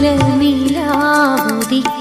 നീലമില്ലാവുദിക്കും